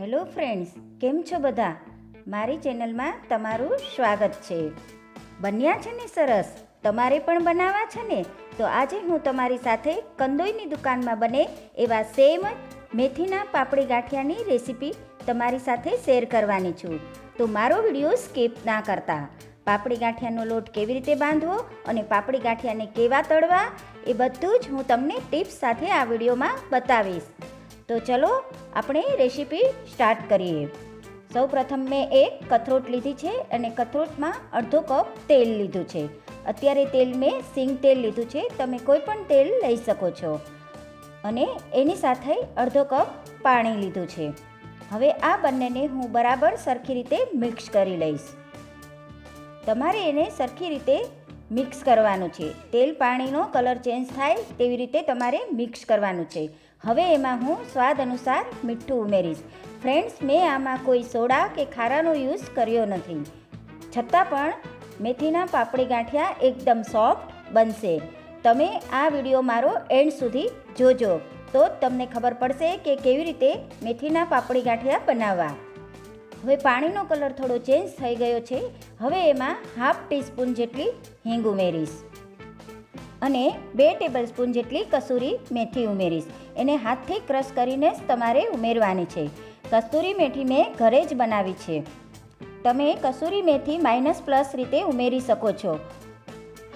Hello friends, કેમ છો બધા? મારી ચેનલમાં તમારું સ્વાગત છે. બન્યા છે ને સરસ? તમારે પણ બનાવવા છે ને? તો આજે હું તમારી સાથે કંદોઈની દુકાનમાં બને એવા સેમ મેથીના પાપડી ગાંઠિયાની રેસીપી તમારી સાથે શેર કરવાની છું. તો મારો વીડિયો સ્કીપ ના કરતા. પાપડી ગાંઠિયાનો લોટ કેવી રીતે બાંધવો અને પાપડી ગાંઠિયાને કેવા તળવા એ બધું જ હું તમને ટિપ્સ સાથે આ વિડીયોમાં બતાવીશ. તો ચલો આપણે રેસીપી સ્ટાર્ટ કરીએ. સૌ પ્રથમ મેં એક કથરોટ લીધી છે અને કથરોટમાં અડધો કપ તેલ લીધું છે. અત્યારે તેલ મેં સિંગ તેલ લીધું છે. તમે કોઈ પણ તેલ લઈ શકો છો. અને એની સાથે અડધો કપ પાણી લીધું છે. હવે આ બંનેને હું બરાબર સરખી રીતે મિક્સ કરી લઈશ. તમારે એને સરખી રીતે મિક્સ કરવાનું છે. તેલ પાણીનો કલર ચેન્જ થાય તેવી રીતે તમારે મિક્સ કરવાનું છે. હવે એમાં હું સ્વાદ અનુસાર મીઠું ઉમેરીશ. ફ્રેન્ડ્સ, મેં આમાં કોઈ સોડા કે ખારાનો યુઝ કર્યો નથી. છતાં પણ મેથીના પાપડી ગાંઠિયા એકદમ સોફ્ટ બનશે. તમે આ વીડિયો મારો એન્ડ સુધી જોજો. તો તમને ખબર પડશે કે કેવી રીતે મેથીના પાપડી ગાંઠિયા બનાવવા. હવે પાણીનો કલર થોડો ચેન્જ થઈ ગયો છે. હવે એમાં હાફ ટીસ્પૂન જેટલી હિંગ ઉમેરીશ. અને બે ટેબલ સ્પૂન જેટલી કસૂરી મેથી ઉમેરીશ. એને હાથથી ક્રશ કરીને જ તમારે ઉમેરવાની છે. કસ્તુરી મેથી મેં ઘરે જ બનાવી છે. તમે કસૂરી મેથી માઇનસ પ્લસ રીતે ઉમેરી શકો છો.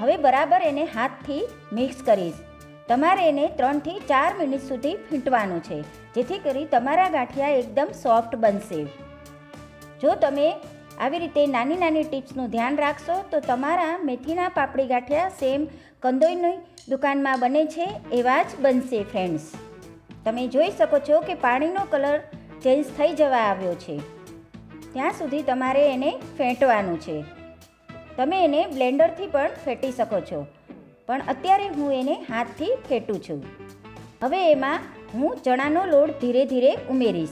હવે બરાબર એને હાથથી મિક્સ કરીશ. તમારે એને ત્રણથી ચાર મિનિટ સુધી ફીંટવાનું છે. જેથી કરી તમારા ગાંઠિયા એકદમ સોફ્ટ બનશે. જો તમે આવી રીતે નાની નાની ટિપ્સનું ધ્યાન રાખશો, તો તમારા મેથીના પાપડી ગાંઠિયા સેમ કંદોઈની દુકાનમાં બને છે, એવા જ બનશે ફ્રેન્ડ્સ તમે જોઈ શકો છો કે પાણીનો કલર ચેન્જ થઈ જવા આવ્યો છે. ત્યાં સુધી તમારે એને ફેંટવાનું છે. તમે એને બ્લેન્ડરથી પણ ફેટી શકો છો. પણ અત્યારે હું એને હાથથી ફેટું છું. હવે એમાં હું ચણાનો લોટ ધીરે ધીરે ઉમેરીશ.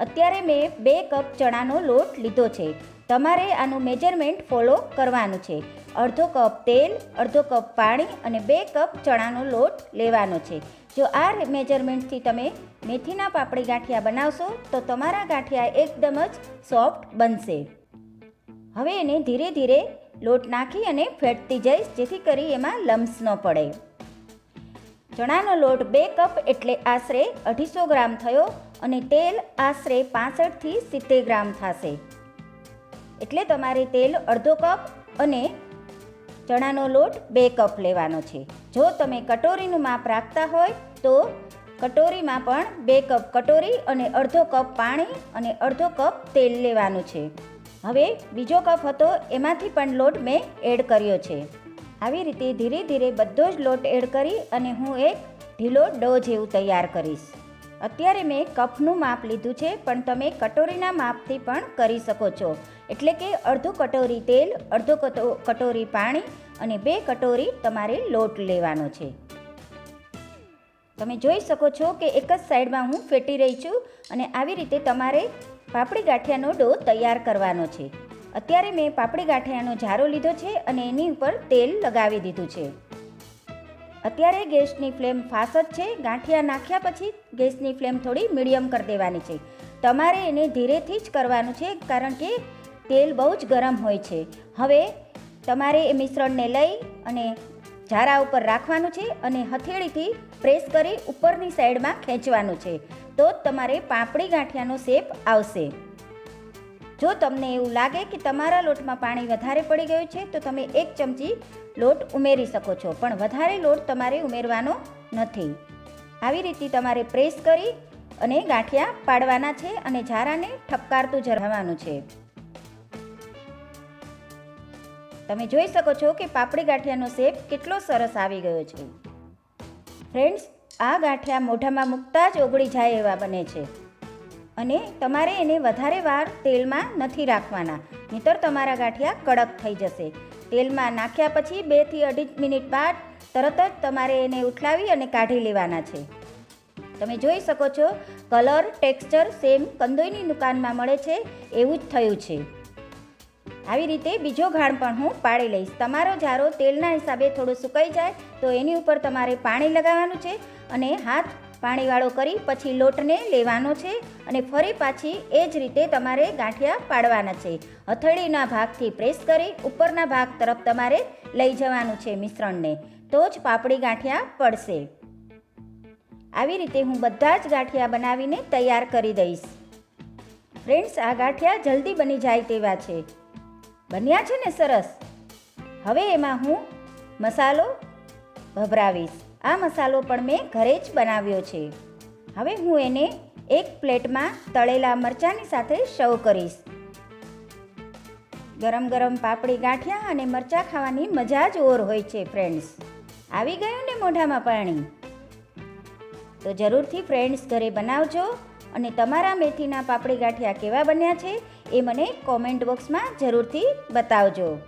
અત્યારે મેં બે કપ ચણાનો લોટ લીધો છે. તમારે આનું મેજરમેન્ટ ફોલો કરવાનું છે. અડધો કપ તેલ, અડધો કપ પાણી અને બે કપ ચણાનો લોટ લેવાનો છે. જો આ મેજરમેન્ટથી તમે મેથીના પાપડી ગાંઠિયા બનાવશો, તો તમારા ગાંઠિયા એકદમ જ સોફ્ટ બનશે. હવે એને ધીરે ધીરે લોટ નાખી અને ફેટતી જઈશ, જેથી કરી એમાં લમ્સ ન પડે. ચણાનો લોટ બે કપ એટલે આશરે અઢીસો ગ્રામ થયો. અને તેલ આશરે પાસઠથી સિત્તેર ગ્રામ થશે. એટલે તમારે તેલ અડધો કપ અને ચણાનો લોટ બે કપ લેવાનો છે. જો તમે કટોરીનું માપ રાખતા હોય તો કટોરીમાં પણ બે કપ કટોરી અને અડધો કપ પાણી અને અડધો કપ તેલ લેવાનું છે. હવે બીજો કપ હતો એમાંથી પણ લોટ મેં એડ કર્યો છે. આવી રીતે ધીરે ધીરે બધો જ લોટ એડ કરી અને હું એક ઢીલો ડો જેવું તૈયાર કરીશ. અત્યારે મેં કપનું માપ લીધું છે, પણ તમે કટોરીના માપથી પણ કરી શકો છો. એટલે કે અડધો કટોરી તેલ, અડધો કટો- કટોરી પાણી અને બે કટોરી તમારે લોટ લેવાનો છે. તમે જોઈ શકો છો કે એક જ સાઈડમાં હું ફેટી રહી છું અને આવી રીતે તમારે પાપડી ગાંઠિયાનો ડો તૈયાર કરવાનો છે. અત્યારે મેં પાપડી ગાંઠિયાનો ઝારો લીધો છે અને એની ઉપર તેલ લગાવી દીધું છે. અત્યારે ગેસની ફ્લેમ ફાસ્ટ જ છે, ગાંઠિયા નાખ્યા પછી ગેસની ફ્લેમ થોડી મીડિયમ કરી દેવાની છે. તમારે એને ધીરેથી જ કરવાનું છે, કારણ કે તેલ બહુ જ ગરમ હોય છે. હવે તમારે એ મિશ્રણને લઈ અને ઝારા ઉપર રાખવાનું છે અને હથેળીથી પ્રેસ કરી ઉપરની સાઈડમાં ખેંચવાનું છે. તો તમારે પાપડી ગાંઠિયાનો શેપ આવશે. જો તમને એવું લાગે કે તમારા લોટમાં પાણી વધારે પડી ગયું છે, તો તમે એક ચમચી લોટ ઉમેરી શકો છો. પણ વધારે લોટ તમારે ઉમેરવાનો નથી. આવી રીતે તમારે પ્રેસ કરી અને ગાંઠિયા પાડવાના છે અને ઝારાને ઠપકારતું જ રહેવાનું છે. તમે જોઈ શકો છો કે પાપડી ગાંઠિયાનો શેપ કેટલો સરસ આવી ગયો છે. ફ્રેન્ડ્સ, આ ગાંઠિયા મોઢામાં મૂકતા જ ઓગળી જાય એવા બને છે. અને તમારે એને વધારે વાર તેલમાં નથી રાખવાના, નહીતર તમારા ગાંઠિયા કડક થઈ જશે. તેલમાં નાખ્યા પછી બેથી અઢી મિનિટ બાદ તરત જ તમારે એને ઉઠલાવી અને કાઢી લેવાના છે. તમે જોઈ શકો છો, કલર, ટેક્સચર સેમ કંદોઈની દુકાનમાં મળે છે, એવું જ થયું છે. આવી રીતે બીજો ઘાણ પણ હું પાડી લઈશ. તમારો જારો તેલના હિસાબે થોડો સુકાઈ જાય, તો એની ઉપર તમારે પાણી લગાવવાનું છે અને હાથ પાણીવાળો કરી પછી લોટને લેવાનો છે અને ફરી પાછી એ જ રીતે તમારે ગાંઠિયા પાડવાના છે. હથેળીના ભાગથી પ્રેસ કરી ઉપરના ભાગ તરફ તમારે લઈ જવાનું છે મિશ્રણને. તો જ પાપડી ગાંઠિયા પડશે. આવી રીતે હું બધા જ ગાંઠિયા બનાવીને તૈયાર કરી દઈશ. ફ્રેન્ડ્સ, આ ગાંઠિયા જલ્દી બની જાય તેવા છે. બન્યા છે ને સરસ? હવે એમાં હું મસાલો ભભરાવીશ. આ મસાલો પણ મેં ઘરે જ બનાવ્યો છે. હવે હું એને એક પ્લેટમાં તળેલા મરચાંની સાથે સર્વ કરીશ. ગરમ ગરમ પાપડી ગાંઠિયા અને મરચાં ખાવાની મજા જ ઓર હોય છે ફ્રેન્ડ્સ આવી ગયું ને મોઢામાં પાણી? તો જરૂરથી ફ્રેન્ડ્સ ઘરે બનાવજો અને તમારા મેથીના પાપડી ગાંઠિયા કેવા બન્યા છે એ મને કોમેન્ટ બોક્સમાં જરૂરથી બતાવજો.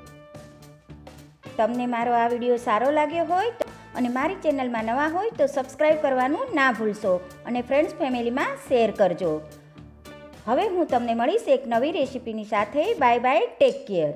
તમને મારો આ વીડિયો સારો લાગ્યો હોય તો અને મારી ચેનલમાં નવા હોય તો સબસ્ક્રાઈબ કરવાનું ના ભૂલશો અને ફ્રેન્ડ્સ ફેમિલીમાં શેર કરજો. હવે હું તમને મળીશ એક નવી રેસીપીની સાથે. Bye bye, take care.